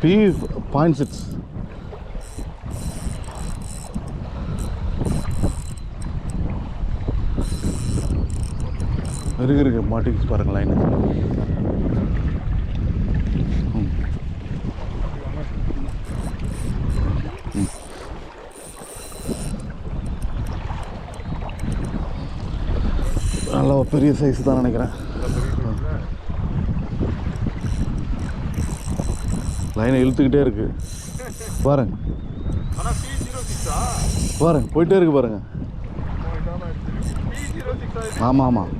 B point six இருக்கு இருக்கு மாட்டிக்ஸ் பாருங்கள் லைன் நல்ல பெரிய சைஸ் தான் நினைக்கிறேன் லைனை இழுத்துக்கிட்டே இருக்கு. பாருங்க. பாருங்க போயிட்டே இருக்கு பாருங்க. ஆமாம் ஆமாம்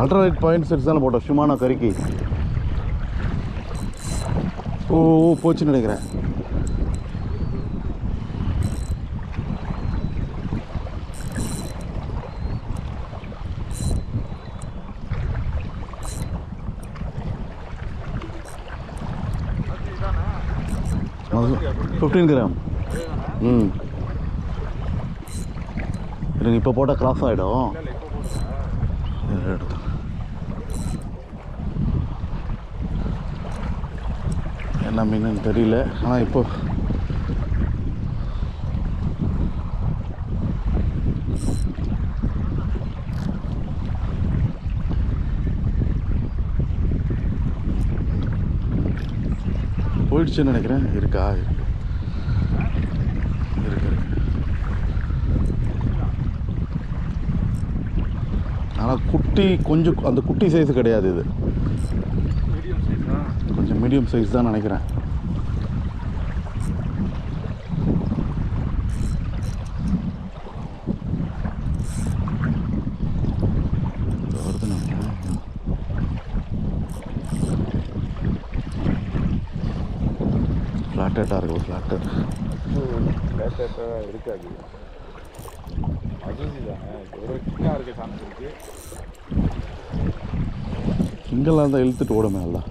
அல்ட்ராலைட் பாயிண்ட் செட்ஸ் தானே போட்டோம் ஷிமானா கறிக்கு ஓ ஓ போச்சுன்னு நினைக்கிறேன். ஃபிஃப்டீன் கிராம் ம். இருங்க இப்போ போட்டால் கிராஸ் ஆகிடும். என்ன மீனுன்னு தெரியல. ஆனால் இப்போ போயிடுச்சுன்னு நினைக்கிறேன். இருக்கா? இருக்கு. ஆனால் குட்டி கொஞ்சம் அந்த குட்டி சைஸ் கிடையாது இது. கொஞ்சம் மீடியம் சைஸ் தான் நினைக்கிறேன். ஃப்ளாட்டேட்டாக இருக்குது ஃப்ளாட்டர் லேட்டா இருக்காது ஒரு இருக்க இங்கெல்லாம் தான் இழுத்துட்டு ஓடுமே எல்லாம்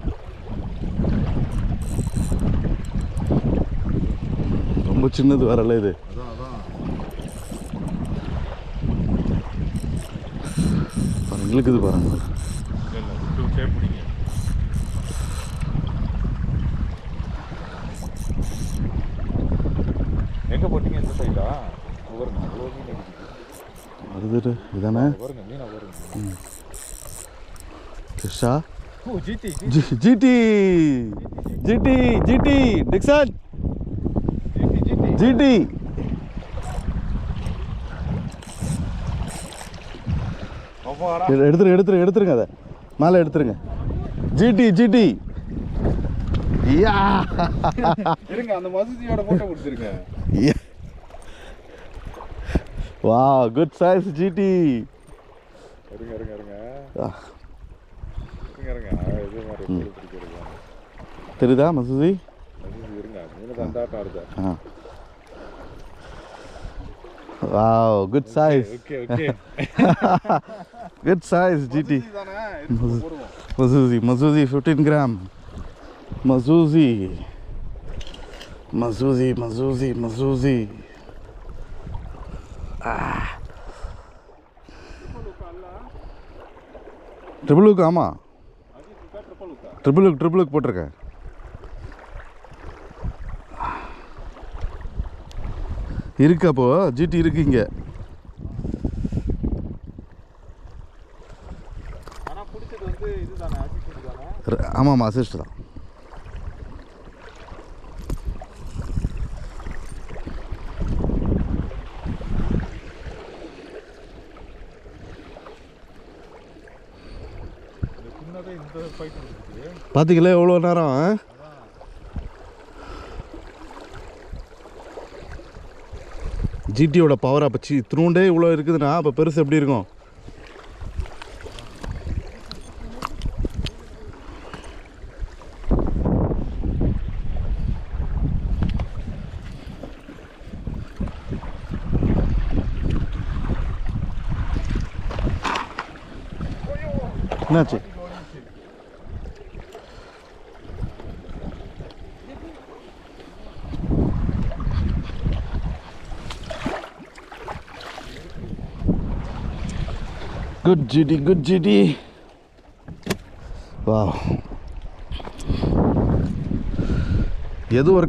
ரொம்ப சின்னது வரல இது. பாருங்க இழுக்குது பாருங்க. போட்டீங்க இந்த சைடா வருங்க அவ்வளோ மீன் அடிக்குது வருது இதானே வருங்க மீனை வருங்க. கிருஷ்ணா? ஓ ஜிடி ஜி ஜிடி! ஜிடி ஜிடி! டிக்சன்! ஜிடி எடுத்துரு எடுத்துரு எடுத்துருங்க அதை. மேலே எடுத்துருங்க. ஜிடி ஜிடி! யா! இருங்க அந்த மசூதியோட போட்டோ கொடுத்துருங்க. வா குட் சைஸ் ஜிடி இருங்க இருங்க இருங்க. இருங்க இருங்க. இது மாதிரி தெரியுதா மசூதி மசூதி இருங்க. மீன் ஆடுது ஆ. Wow good size okay okay good size GT மசூதி மசூசி ஃபிஃப்டீன் கிராம் மசூசி. மசூசி மசூசி மசூசி. ட்ரிபிளுக்கு ஆமாம் ட்ரிபிளுக்கு ட்ரிபிளுக்கு போட்டிருக்கேன். இருக்கு அப்போ ஜிடி இருக்கு இங்கே. தானே ஆமாம் அசிஸ்ட் தான். பார்த்துக்கல எவ்வளோ நேரம் ஜிடியோட பவர் அப்போ சி த்ரூண்டே இவ்வளோ இருக்குதுன்னா அப்போ பெருசு எப்படி இருக்கும்? என்னாச்சு? குட் ஜிடி குட் ஜிடி வா எது ஒரு